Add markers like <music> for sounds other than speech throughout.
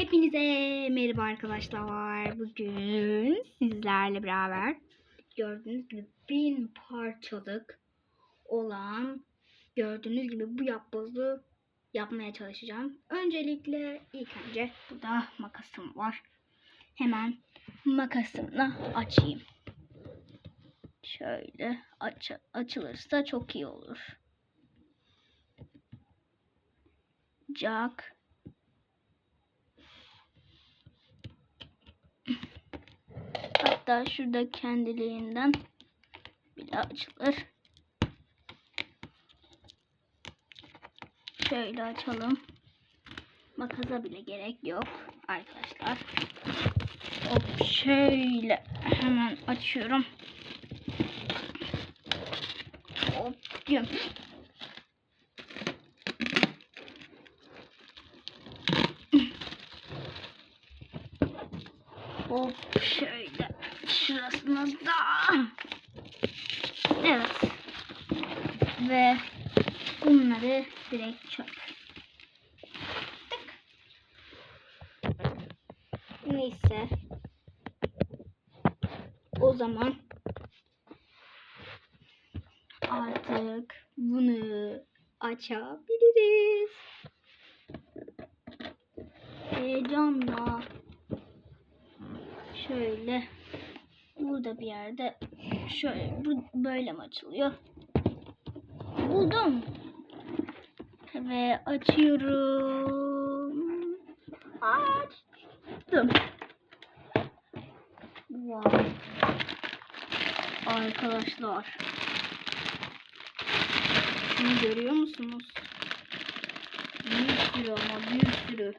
Hepinize merhaba arkadaşlar. Bugün sizlerle beraber gördüğünüz gibi bin parçalık olan gördüğünüz gibi bu yapbozu yapmaya çalışacağım. Öncelikle ilk önce burada makasım var. Hemen makasımla açayım. Şöyle aç açılırsa çok iyi olur. Jack Hatta şurada kendiliğinden bile açılır. Şöyle açalım. Makasa bile gerek yok arkadaşlar. Hop şöyle hemen açıyorum. Hop diyorum. Hop şöyle şurasına da. Evet. Ve bunları direkt çöp. Tık. Neyse. O zaman artık bunu açabiliriz. Heyecanla şöyle burada bir yerde şöyle bu böyle mi açılıyor? Buldum. Ve açıyorum. Açtım. Wow. Arkadaşlar. Şunu görüyor musunuz? Bir sürü ama bir sürü.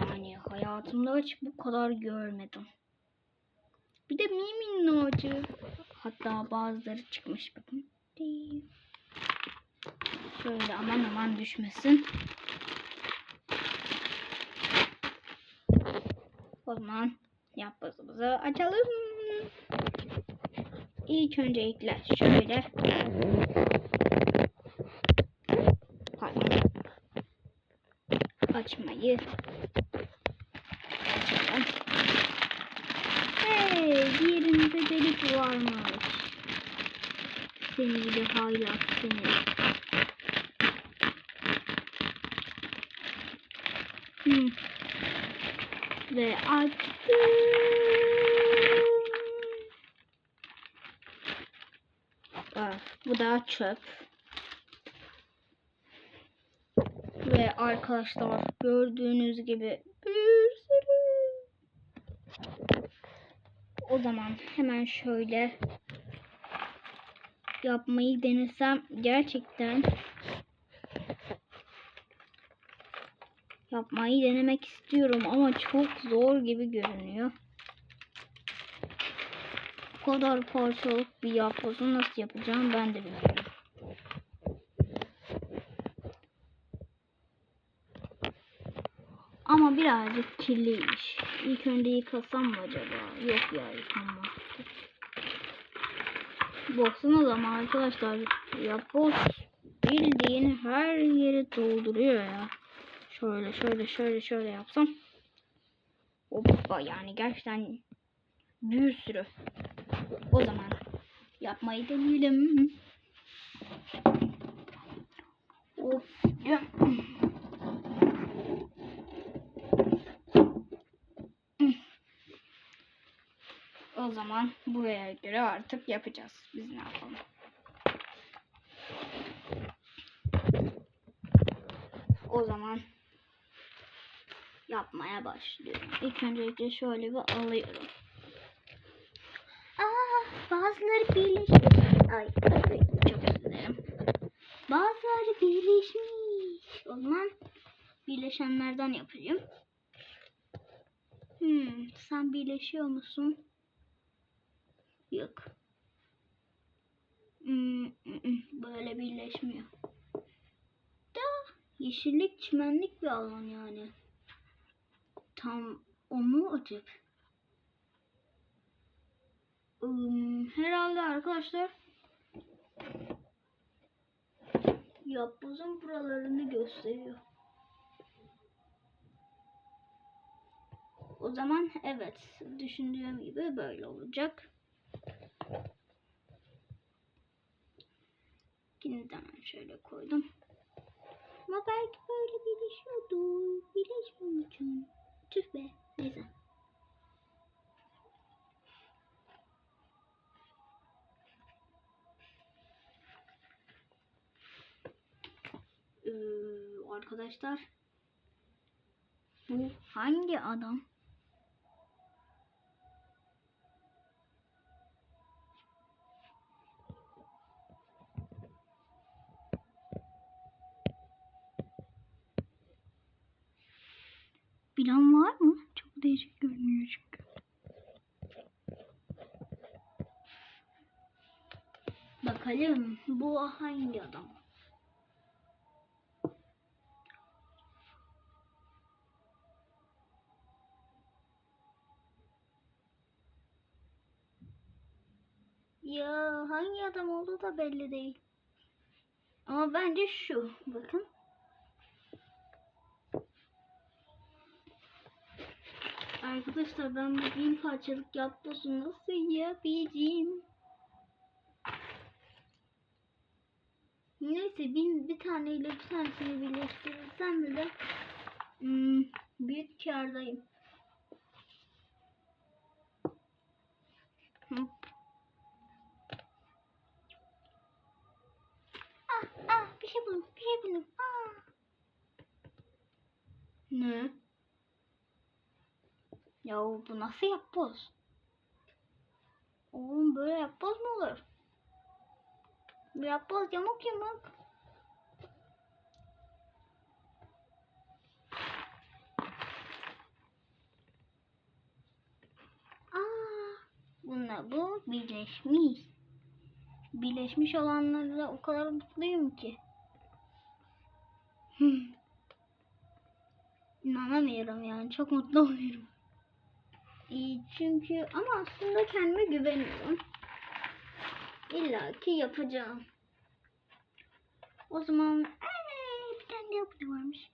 Yani hayatımda hiç bu kadar görmedim. Bir de mini minnacık. Hatta bazıları çıkmış bakın. Şöyle aman aman düşmesin. O zaman yapbozumuzu açalım. İlk öncelikle şöyle pardon açmayı açalım. Hey, diğerinde delik varmış. Seni gibi haylaz seni. Hmm. Ve açtım. Aa, bu da çöp. Ve arkadaşlar gördüğünüz gibi bir sürü. O zaman hemen şöyle yapmayı denesem gerçekten yapmayı denemek istiyorum ama çok zor gibi görünüyor. Kadar parçalık bir yapbozu nasıl yapacağım ben de bilmiyorum. Ama birazcık kirliymiş. İlk önce yıkasam mı acaba? Yok ya yıkanmaz. Baksana zaman arkadaşlar yapboz bildiğin her yeri dolduruyor ya. Şöyle şöyle şöyle şöyle yapsam. Hoppa yani gerçekten bir sürü. O zaman yapmayı deneyelim. Of. O zaman buraya göre artık yapacağız. Biz ne yapalım? O zaman yapmaya başlıyorum. İlk öncelikle şöyle bir alıyorum. Bazıları birleşmiş. Ay, çok özür dilerim. Bazıları birleşmiş. O zaman birleşenlerden yapayım. Hmm, sen birleşiyor musun? Yok. Hmm, mm, mm, böyle birleşmiyor. Da yeşillik, çimenlik bir alan yani. Tam onu açıp. herhalde arkadaşlar yapbozun buralarını gösteriyor. O zaman evet düşündüğüm gibi böyle olacak. Yine de şöyle koydum. Ama belki böyle birleşiyordu. Şey Birleşmiyor şey için. Tüh be. Neyse. Arkadaşlar bu hangi adam? Bilen var mı? Çok değişik görünüyor çünkü. Bakalım bu hangi adam? Ya hangi adam olduğu da belli değil. Ama bence şu. Bakın. Arkadaşlar ben bu bin parçalık yapbozu nasıl yapacağım? Neyse bin bir taneyle bir tanesini birleştirirsem bile hmm, büyük kârdayım. Hı. Ah ah bir şey buldum bir şey buldum. Ah. Ne? Ya bu nasıl yapboz? Oğlum böyle yapboz mu olur? Yapboz yamuk yamuk. Bunlar bu birleşmiş. Birleşmiş olanlarla o kadar mutluyum ki. İnanamıyorum yani çok mutlu <laughs> oluyorum. İyi çünkü ama aslında kendime güveniyorum. İlla ki yapacağım. O zaman Ay, bir tane yapıcı varmış.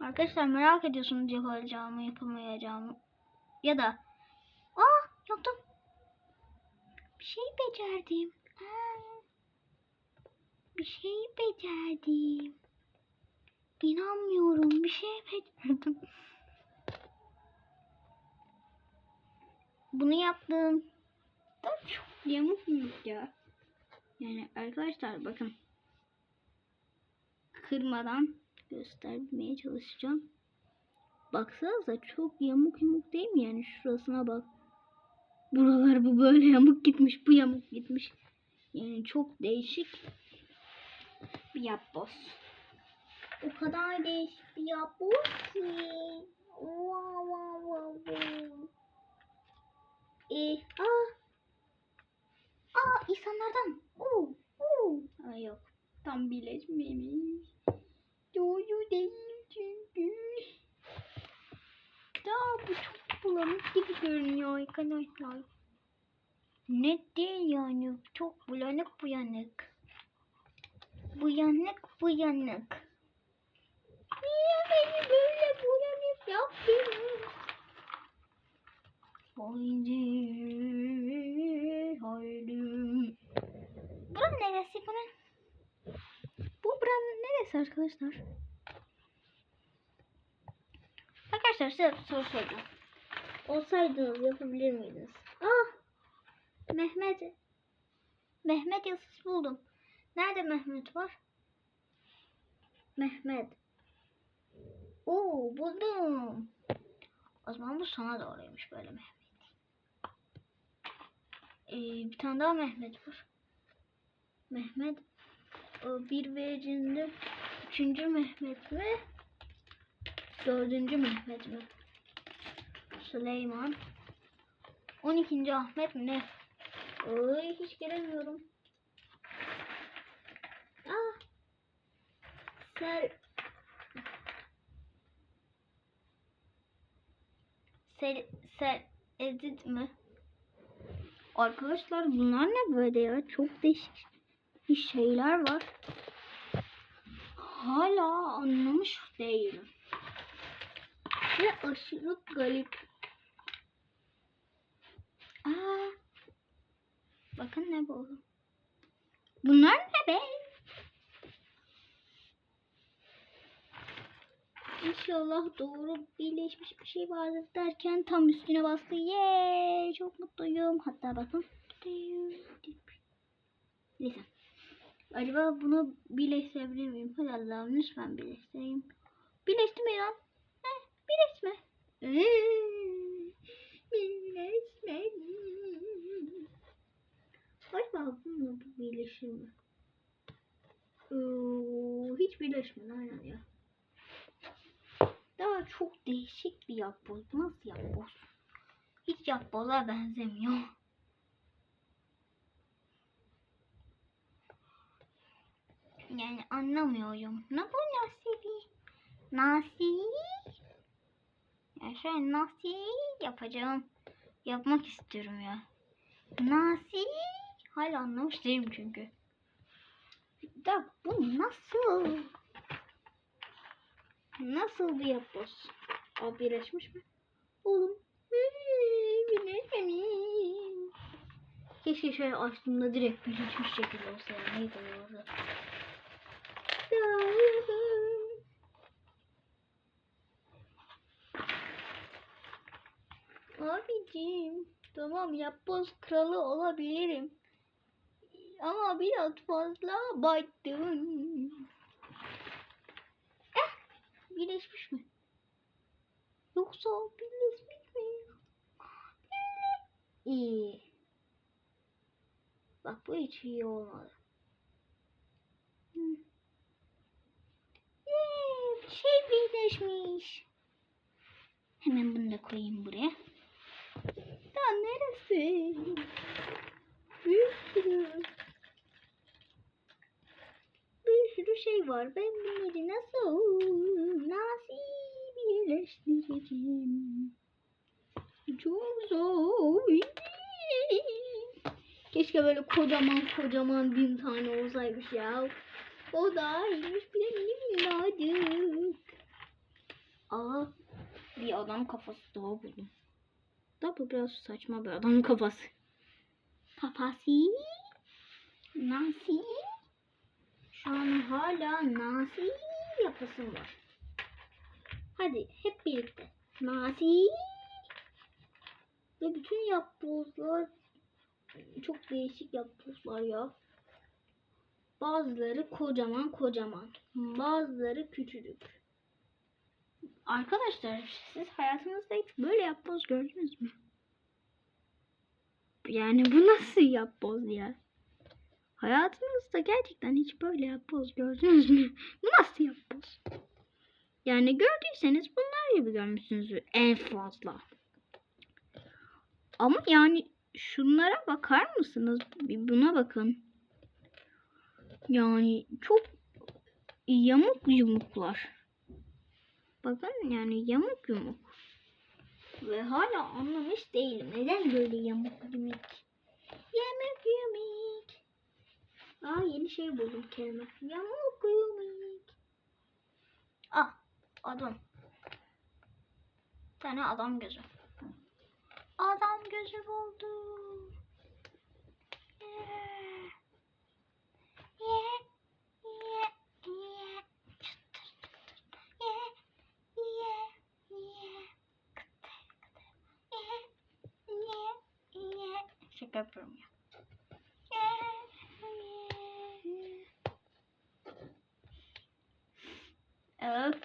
Arkadaşlar merak ediyorsunuz yapacağımı yapamayacağımı. Ya da Aa yaptım. Bir şey becerdim. Aa, bir şey becerdim. İnanmıyorum bir şey becerdim. Bunu yaptım. Da çok yamuk yumuk ya. Yani arkadaşlar bakın. Kırmadan göstermeye çalışacağım. Baksanıza çok yamuk yumuk değil mi? Yani şurasına bak. Buralar bu böyle yamuk gitmiş. Bu yamuk gitmiş. Yani çok değişik bir yapboz. O kadar değişik bir yapboz ki. Wow, wow, wow, wow. Ee, aa. Aa insanlardan. Oo, oo. Aa, yok. Tam birleşmemiş. Doğru değil çünkü. Daha bu çok bulanık gibi görünüyor arkadaşlar. Ne değil yani. Çok bulanık buyanık. Buyanık buyanık. Niye beni böyle bulanık yaptın? Haydi, haydi. Buranın neresi bunun? Bu buranın neresi arkadaşlar? Arkadaşlar size soru soracağım. Olsaydınız yapabilir miydiniz? Ah! Mehmet. Mehmet yazısı buldum. Nerede Mehmet var? Mehmet. Oo buldum. O zaman bu sana doğruymuş böyle Mehmet. Ee, bir tane daha Mehmet var. Mehmet bir vericinde üçüncü Mehmet mi? Dördüncü Mehmet mi? Süleyman. On ikinci Ahmet mi ne? Oy hiç göremiyorum. Ah. Ser Edit mi? Arkadaşlar bunlar ne böyle ya? Çok değişik bir şeyler var. Hala anlamış değilim. Ve aşırı garip. Aa, bakın ne bu. Bunlar ne be? İnşallah doğru birleşmiş bir şey vardır derken tam üstüne bastı. Yeee çok mutluyum. Hatta bakın. Neyse. Acaba bunu birleştirebilir miyim? Hadi Allah'ım lütfen birleştireyim. Birleştirme ya. Heh, birleşme. Ee, birleşme. Acaba bununla bu birleşir mi? Oo, hiç birleşmedi aynen ya. Daha çok değişik bir yapboz. Nasıl yapboz? Hiç yapboza benzemiyor. Yani anlamıyorum. Ne bu nasibi? Nasi? Ya şöyle nasi yapacağım. Yapmak istiyorum ya. Nasi? Hala anlamış değilim çünkü. Da bu nasıl? Nasıl bir yapboz? O birleşmiş mi? Oğlum. Birleşmemiş. Keşke şöyle açtığımda direkt birleşmiş şekilde olsa ya. Neydi olurdu? Abicim. Tamam yapboz kralı olabilirim. Ama biraz fazla abarttın. Birleşmiş mi? Yoksa birleşmiş mi? İyi. Bak bu hiç iyi olmadı. Yee, bir şey birleşmiş. Hemen bunu da koyayım buraya. Daha neresi? Sürü. Bir sürü şey var. Ben bunları nasıl birleştireceğim? Çok zor. Keşke böyle kocaman kocaman bin tane olsaymış ya. O da iyiymiş bir de minnacık. Aa bir adam kafası daha buldum. Da bu biraz saçma bir adam kafası. Kafası. Nasi. Şu an hala nasi yapasım var. Hadi hep birlikte. Nasi. Ve bütün yapbozlar çok değişik yapbozlar ya. Bazıları kocaman kocaman. Bazıları küçücük. Arkadaşlar siz hayatınızda hiç böyle yapboz gördünüz mü? Yani bu nasıl yapboz ya? Hayatınızda gerçekten hiç böyle yapboz gördünüz mü? <laughs> Bu nasıl yapboz? Yani gördüyseniz bunlar gibi görmüşsünüzdür en fazla. Ama yani şunlara bakar mısınız? Bir buna bakın. Yani çok yamuk yumuklar. Bakın yani yamuk yumuk. Ve hala anlamış değilim. Neden böyle yamuk yumuk? Yamuk yumuk. Aa yeni şey buldum kelime. Yamuk yumuk. Ah adam. Bir tane adam gözü. Adam gözü buldum. Yeah. Yeah. Yeah. Yeah. Yeah. Yeah. Yeah. Kıtır kıtır. Şaka yapıyorum ya. Yeah. Yeah. Öf,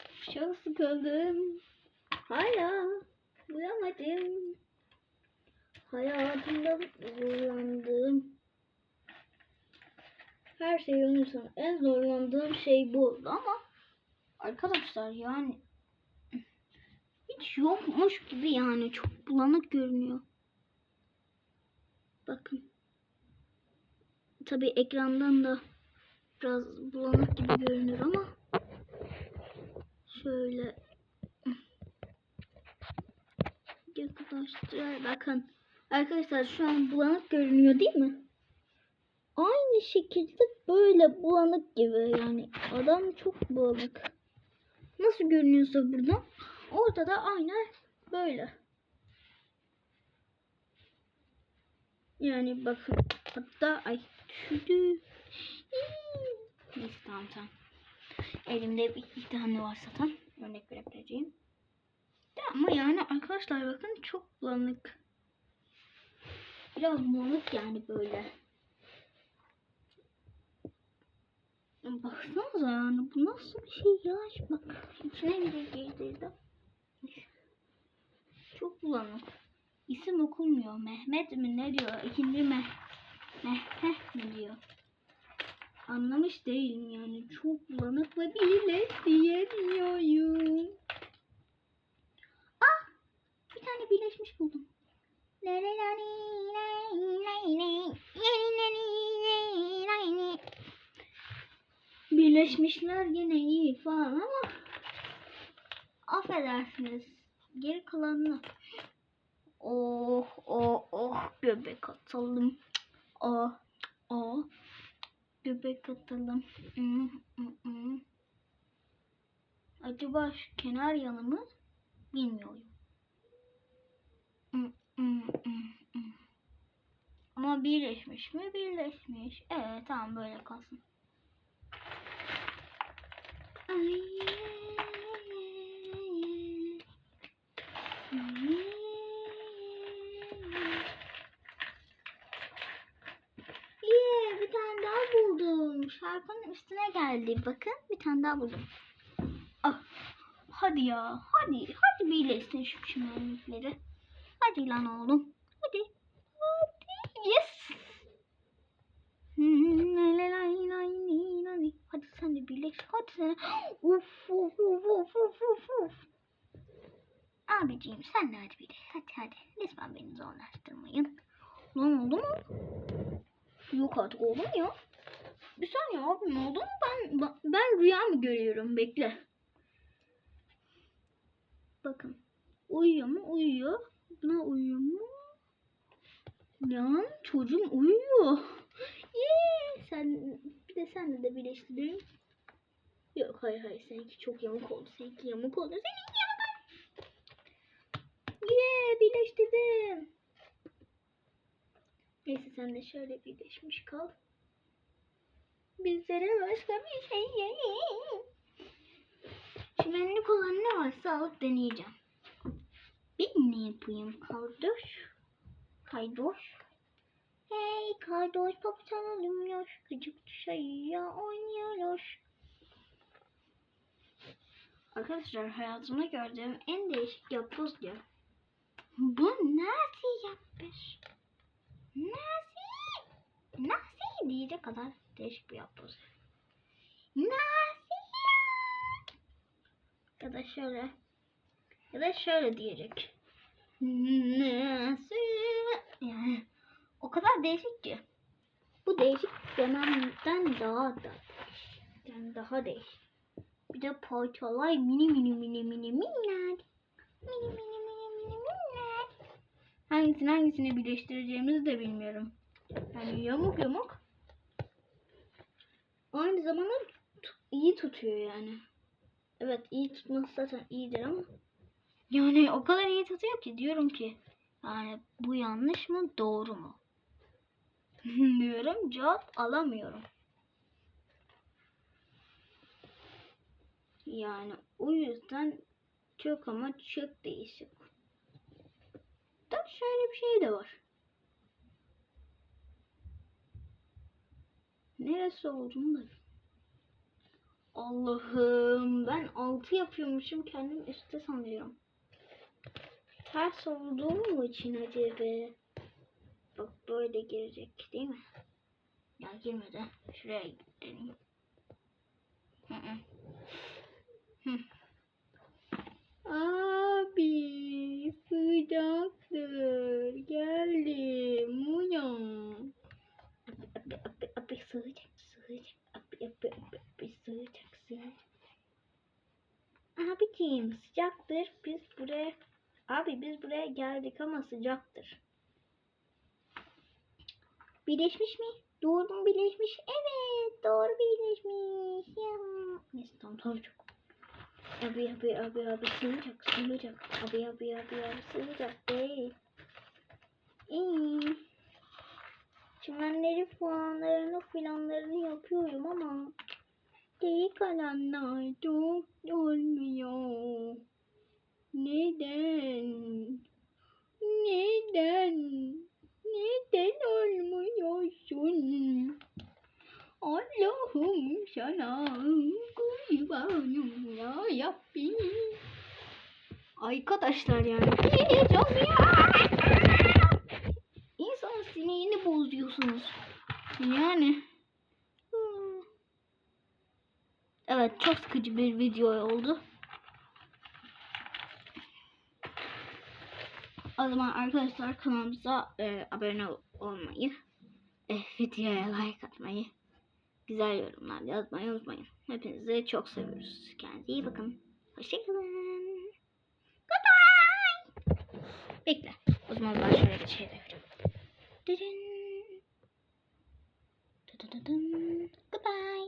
sıkıldım. Hala uyamadım. Hayatımda zorlandığım her şeyi unutsam en zorlandığım şey bu oldu ama arkadaşlar yani hiç yokmuş gibi yani çok bulanık görünüyor. Bakın. Tabi ekrandan da biraz bulanık gibi görünür ama şöyle yaklaştır bakın. Arkadaşlar şu an bulanık görünüyor değil mi? Aynı şekilde böyle bulanık gibi yani adam çok bulanık. Nasıl görünüyorsa buradan Orada da aynen böyle. Yani bakın hatta ay düşürdü. Neyse tamam tamam. Elimde bir, bir tane var zaten. Örnek verebileceğim. De ama yani arkadaşlar bakın çok bulanık. Biraz bulanık yani böyle. Baksanıza yani bu nasıl bir şey ya? Bak içine bile girdi. Çok bulanık. İsim okunmuyor. Mehmet mi ne diyor? İkinci Meh Mehmeh mi diyor? Anlamış değilim yani. Çok bulanık ve bile diyemiyorum. Ah! Bir tane birleşmiş buldum. Birleşmişler yine iyi falan ama affedersiniz. Geri kalanını Oh oh oh göbek atalım. Oh oh göbek atalım. Acaba şu kenar yanı mı? Bilmiyorum. Ama birleşmiş mi? Birleşmiş. Evet tamam böyle kalsın. Ay, Yeah, bir tane daha Şarkının üstüne geldi. Bakın bir tane daha buldum. Ah, hadi ya. Hadi. Hadi birleşsin şu çimenlikleri. Hadi lan oğlum. Hadi. Hadi. Yes. Hadi sen de birleş. Hadi sen. Uf uf uf uf uf uf uf. Abiciğim sen de hadi birleş. Hadi hadi. Lütfen beni zorlaştırmayın. Lan oldu mu? Yok artık oldu ya? Bir saniye abi ne oldu mu? Ben, ben, rüya mı görüyorum? Bekle. Bakın. Uyuyor mu? Uyuyor. Buna uyuyor mu? Lan çocuğum uyuyor. Yeah. Sen bir de senle de birleştireyim. Yok hayır hayır seninki çok yamuk oldu. Seninki yamuk oldu. Seninki yamuk. Yeah birleştirdim. Neyse sen de şöyle birleşmiş kal. Bizlere başka bir şey yok. Çimenlik olan ne varsa alıp deneyeceğim. Ben ne yapayım kardeş? Kardeş. Hey kardeş papuçan alınmıyor. Gıcık dışarıya oynuyoruz. Arkadaşlar hayatımda gördüğüm en değişik yapboz diyor. Bu nasıl yapmış? Nasıl? Nasıl diyecek kadar değişik bir yapboz. Nasıl? Ya da şöyle. Ya da şöyle diyecek. Nasıl? Yani o kadar değişik ki. Bu değişik dememden daha da yani daha değişik. Bir de parçalar mini mini mini mini minnak. Mini mini mini mini minnak. Hangisini hangisini birleştireceğimizi de bilmiyorum. Yani yamuk yamuk. Aynı zamanda iyi tutuyor yani. Evet iyi tutması zaten iyidir ama. Yani o kadar iyi tutuyor ki diyorum ki yani bu yanlış mı doğru mu? <laughs> diyorum cevap alamıyorum. Yani o yüzden çok ama çok değişik. Da şöyle bir şey de var. Neresi olduğunu da Allah'ım ben altı yapıyormuşum kendim üstte sanıyorum. Ters olduğum için acaba? Bak böyle girecek değil mi? Ya girmedi. Şuraya. Hı. Abi sıcaktır. Geldim. Uyan. Abi sığacak sığacak. Abi abi abi abi sığacak sığacak. Abiciğim sıcaktır. Biz buraya Abi biz buraya geldik ama sıcaktır. Birleşmiş mi? Doğru mu birleşmiş? Evet doğru birleşmiş. Neyse tamam tamam çok. Abi abi abi abi sıcak sıcak. Abi abi abi abi sıcak değil. İyi. Çimenleri puanlarını filanlarını yapıyorum ama geri kalanlar çok olmuyor. Neden? Neden? Neden olmuyorsun? Allah'ım sana kurbanım ya Rabbim. Arkadaşlar yani. Yiyeceğim ya. Bozuyorsunuz. Yani. Evet çok sıkıcı bir video oldu. O zaman arkadaşlar kanalımıza e, abone olmayı, e, videoya like atmayı, güzel yorumlar yazmayı unutmayın. Hepinizi çok seviyoruz. Kendinize iyi bakın. Hoşçakalın. Bye bye. Bekle. O zaman ben şöyle bir şey de Goodbye.